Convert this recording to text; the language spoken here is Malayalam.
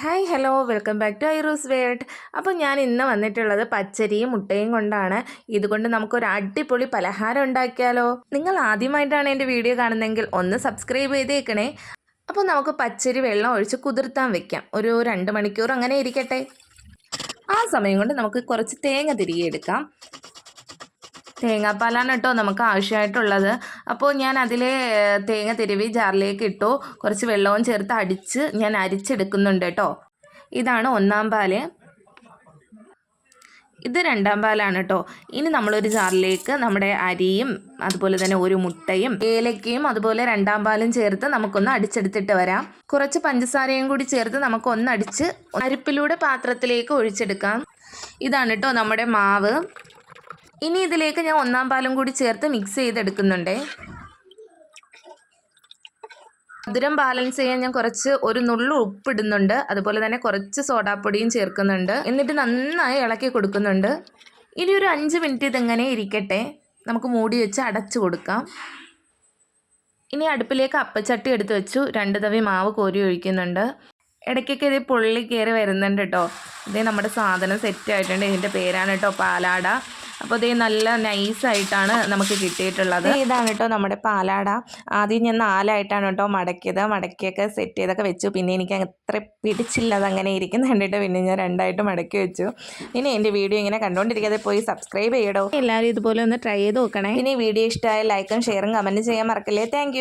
Hi hello welcome back to ഐറൂസ് world അപ്പോൾ ഞാൻ ഇന്ന് വന്നിട്ടുള്ളത് പച്ചരിയും മുട്ടയും കൊണ്ടാണ്. ഇതുകൊണ്ട് നമുക്കൊരു അടിപൊളി പലഹാരം ഉണ്ടാക്കിയാലോ? നിങ്ങൾ ആദ്യമായിട്ടാണ് എന്റെ വീഡിയോ കാണുന്നതെങ്കിൽ ഒന്ന് സബ്സ്ക്രൈബ് ചെയ്തേക്കണേ. അപ്പോൾ നമുക്ക് പച്ചരി വെള്ളം ഒഴിച്ച് കുതിർത്താൻ വെക്കാം. ഒരു രണ്ട് മണിക്കൂർ അങ്ങനെ ഇരിക്കട്ടെ. ആ സമയം കൊണ്ട് നമുക്ക് കുറച്ച് തേങ്ങ തിരികെ എടുക്കാം. തേങ്ങാപ്പാലാണ് കേട്ടോ നമുക്ക് ആവശ്യമായിട്ടുള്ളത്. അപ്പോൾ ഞാൻ അതിലെ തേങ്ങ തിരുവി ജാറിലേക്ക് ഇട്ടു. കുറച്ച് വെള്ളവും ചേർത്ത് അടിച്ച് ഞാൻ അരിച്ചെടുക്കുന്നുണ്ട് കേട്ടോ. ഇതാണ് ഒന്നാം പാൽ. ഇത് രണ്ടാം പാലാണ് കേട്ടോ. ഇനി നമ്മളൊരു ജാറിലേക്ക് നമ്മുടെ അരിയും അതുപോലെ തന്നെ ഒരു മുട്ടയും ഏലക്കയും അതുപോലെ രണ്ടാം പാലും ചേർത്ത് നമുക്കൊന്ന് അടിച്ചെടുത്തിട്ട് വരാം. കുറച്ച് പഞ്ചസാരയും കൂടി ചേർത്ത് നമുക്കൊന്ന് അടിച്ച് അരിപ്പിലൂടെ പാത്രത്തിലേക്ക് ഒഴിച്ചെടുക്കാം. ഇതാണ് കേട്ടോ നമ്മുടെ മാവ്. ഇനി ഇതിലേക്ക് ഞാൻ ഒന്നാം പാലും കൂടി ചേർത്ത് മിക്സ് ചെയ്തെടുക്കുന്നുണ്ട്. മധുരം ബാലൻസ് ചെയ്യാൻ ഞാൻ കുറച്ച് ഒരു നുള്ളു ഉപ്പിടുന്നുണ്ട്. അതുപോലെ തന്നെ കുറച്ച് സോഡാപ്പൊടിയും ചേർക്കുന്നുണ്ട്. എന്നിട്ട് നന്നായി ഇളക്കി കൊടുക്കുന്നുണ്ട്. ഇനി ഒരു അഞ്ച് മിനിറ്റ് ഇതെങ്ങനെ ഇരിക്കട്ടെ. നമുക്ക് മൂടി വെച്ച് അടച്ചു കൊടുക്കാം. ഇനി അടുപ്പിലേക്ക് അപ്പച്ചട്ടി എടുത്ത് വെച്ചു. രണ്ട് തവി മാവ് കോരി ഒഴിക്കുന്നുണ്ട്. ഇടയ്ക്കൊക്കെ ഇത് പുള്ളി കയറി വരുന്നുണ്ട് കേട്ടോ ഇതേ നമ്മുടെ സാധനം സെറ്റ് ആയിട്ടുണ്ട്. ഇതിന്റെ പേരാണ് കേട്ടോ പാലാട. അപ്പോൾ ഇതേ നല്ല നൈസായിട്ടാണ് നമുക്ക് കിട്ടിയിട്ടുള്ളത്. ഇതാണ് കേട്ടോ നമ്മുടെ പാലാട. ആദ്യം ഞാൻ നാലായിട്ടാണ് കേട്ടോ മടക്കിയത്. മടക്കിയൊക്കെ സെറ്റ് ചെയ്തൊക്കെ വെച്ചു. പിന്നെ എനിക്ക് അത്ര പിടിച്ചില്ല. അതങ്ങനെ ഇരിക്കുന്ന കണ്ടിട്ട് പിന്നെ ഞാൻ രണ്ടായിട്ട് മടക്കി വെച്ചു. ഇനി എന്റെ വീഡിയോ ഇങ്ങനെ കണ്ടുകൊണ്ടിരിക്കാതെ പോയി സബ്സ്ക്രൈബ് ചെയ്യടോ. എല്ലാവരും ഇതുപോലെ ഒന്ന് ട്രൈ ചെയ്ത് നോക്കണേ. ഇനി വീഡിയോ ഇഷ്ടമായ ലൈക്കും ഷെയറും കമന്റ് ചെയ്യാൻ മറക്കല്ലേ. താങ്ക്